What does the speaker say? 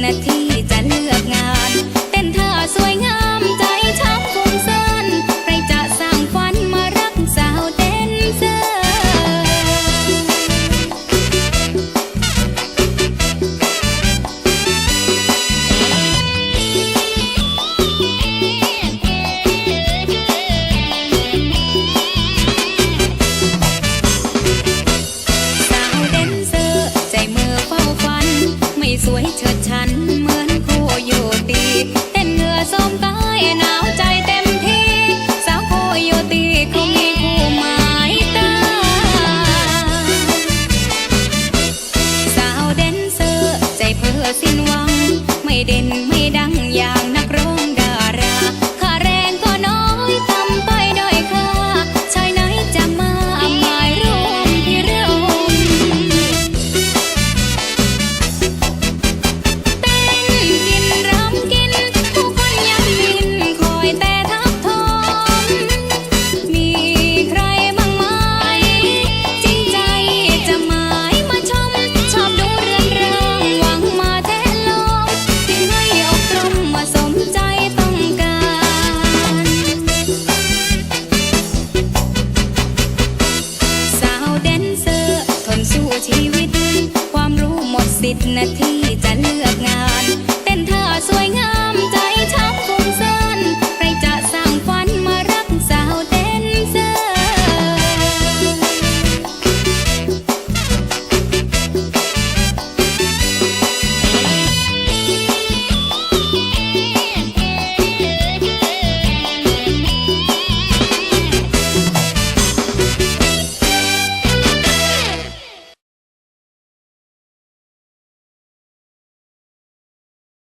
นาทีจะเลือกงาน เป็นท่าสวยงามใจช้ำ สิ้นหวัง ไม่เด่นไม่ดังอย่างนักร เนื้อ